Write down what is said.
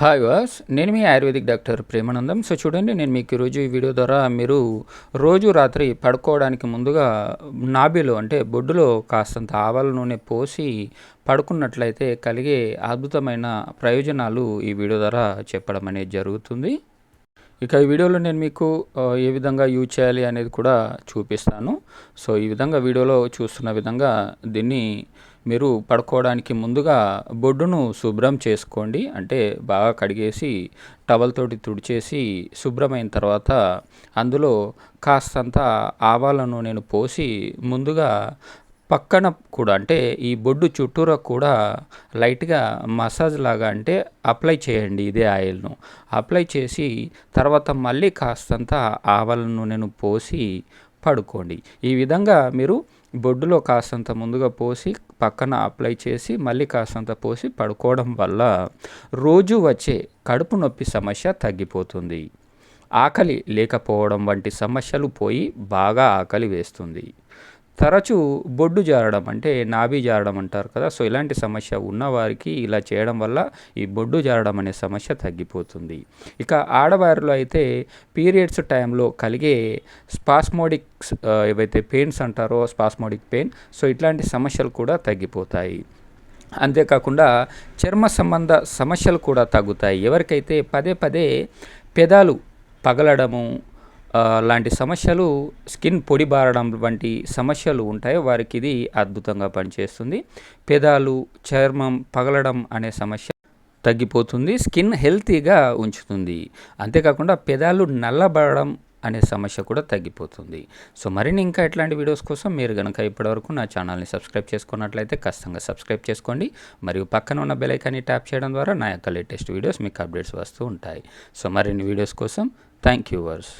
Hi వాస్ నేను మీ ఆయుర్వేదిక్ డాక్టర్ ప్రేమానందం. సో చూడండి నేను మీకు ఈరోజు ఈ వీడియో ద్వారా మీరు రోజు రాత్రి పడుకోవడానికి ముందుగా నాభిలో అంటే బొడ్డులో కాస్తంత ఆవాల నూనె పోసి పడుకున్నట్లయితే కలిగే అద్భుతమైన ప్రయోజనాలు ఈ వీడియో ద్వారా చెప్పడం అనేది జరుగుతుంది. ఇక ఈ వీడియోలో నేను మీకు ఏ విధంగా యూజ్ చేయాలి అనేది కూడా చూపిస్తాను. సో ఈ విధంగా వీడియోలో చూస్తున్న విధంగా దీన్ని మీరు పడుకోవడానికి ముందుగా బొడ్డును శుభ్రం చేసుకోండి. అంటే బాగా కడిగేసి టవల్ తోటి తుడిచేసి శుభ్రమైన తర్వాత అందులో కాస్తంత ఆవాల నూనెను పోసి ముందుగా పక్కన కూడా అంటే ఈ బొడ్డు చుట్టూరా కూడా లైట్గా మసాజ్ లాగా అంటే అప్లై చేయండి ఇదే ఆయిల్ను. అప్లై చేసి తర్వాత మళ్ళీ కాస్తంత ఆవాల నూనెను పోసి పడుకోండి ఈ విధంగా మీరు బొడ్డులో కాస్తంత ముందుగా పోసి పక్కన అప్లై చేసి మళ్ళీ కాస్తంత పోసి పడుకోవడం వల్ల రోజు వచ్చే కడుపు నొప్పి సమస్య తగ్గిపోతుంది. ఆకలి లేకపోవడం వంటి సమస్యలు పోయి బాగా ఆకలి వేస్తుంది. తరచూ బొడ్డు జారడం అంటే నాభి జారడం అంటారు కదా. సో ఇలాంటి సమస్య ఉన్నవారికి ఇలా చేయడం వల్ల ఈ బొడ్డు జారడం అనే సమస్య తగ్గిపోతుంది. ఇక ఆడవారిలో అయితే పీరియడ్స్ టైంలో కలిగే స్పాస్మోడిక్స్ ఏవైతే పెయిన్స్ అంటారో స్పాస్మోడిక్ పెయిన్ సో ఇట్లాంటి సమస్యలు కూడా తగ్గిపోతాయి. అంతేకాకుండా చర్మ సంబంధ సమస్యలు కూడా తగ్గుతాయి. ఎవరికైతే పదే పదే పెదాలు పగలడము లాంటి సమస్యలు స్కిన్ పొడి బారడం వంటి సమస్యలు ఉంటాయో వారికి ఇది అద్భుతంగా పనిచేస్తుంది. పెదాలు చర్మం పగలడం అనే సమస్య తగ్గిపోతుంది స్కిన్ హెల్తీగా ఉంచుతుంది. అంతేకాకుండా పెదాలు నల్లబడడం అనే సమస్య కూడా తగ్గిపోతుంది. సో మరిన్ని ఇంకా ఇట్లాంటి వీడియోస్ కోసం మీరు కనుక ఇప్పటివరకు నా ఛానల్ని సబ్స్క్రైబ్ చేసుకున్నట్లయితే ఖచ్చితంగా సబ్స్క్రైబ్ చేసుకోండి. మరియు పక్కన ఉన్న బెలైకాన్ని ట్యాప్ చేయడం ద్వారా నా యొక్క లేటెస్ట్ వీడియోస్ మీకు అప్డేట్స్ వస్తూ ఉంటాయి. సో మరిన్ని వీడియోస్ కోసం థ్యాంక్ యూ వర్స్.